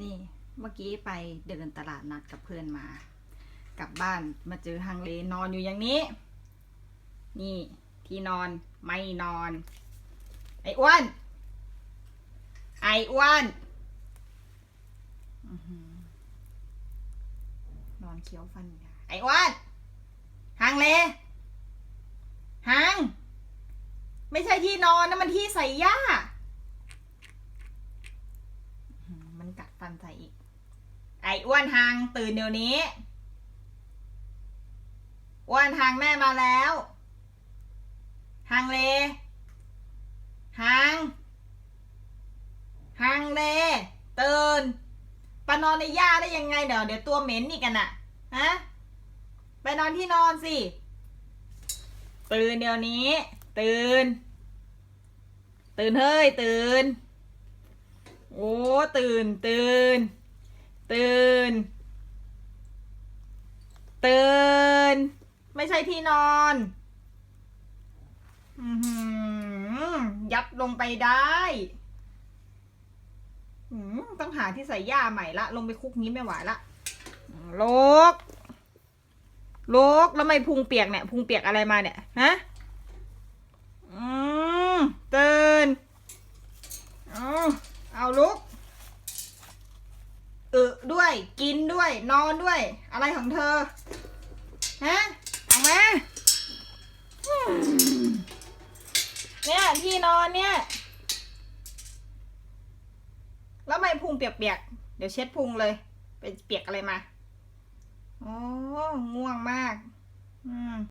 นี่เมื่อกี้ไปเดินตลาดนัดกับเพื่อนมา กลับบ้านมาเจอฮังเล นอนอยู่อย่างนี้ นี่ที่นอนไม่นอน ไอ้อ้วนไอ้อ้วนนอนเคี้ยวฟันไอ้อ้วนฮังเลฮัง ไม่ใช่ที่นอนนะมันที่ใส่หญ้าอื้อหือมัน กัดฟันใส่อีก ไอ้อ้วนฮังตื่นเดี๋ยวนี้อ้วนฮังแม่มาแล้วฮังเลฮังฮังเลตื่นไปนอนในหญ้าได้ยังไงเดี๋ยวเดี๋ยวตัวเหม็นอีกกันอะฮะไปนอนที่นอนสิ ตื่นเดี๋ยวนี้ ตื่น ตื่นเฮ้ย ตื่น โอ้ ตื่น ตื่น ตื่น ตื่น ไม่ใช่ที่นอนอืยัดลงไปได้ต้องหาที่ใส่หญ้าใหม่ละ ลงไปคุกนี้ไม่ไหวละโลกโลกแล้วไม่พุงเปียกเนี่ย พุงเปียกอะไรมาเนี่ย ฮะ อืมตื่นเอ เอาลุกเออด้วยกินด้วย นอนด้วย อะไรของเธอ ฮะเอามาอืมเนี่ยที่นอนเนี่ย แล้วไม่พุงเปียกๆ เดี๋ยวเช็ดพุงเลย เป็นเปียกอะไรมาโอ้ง่วงมาก อืม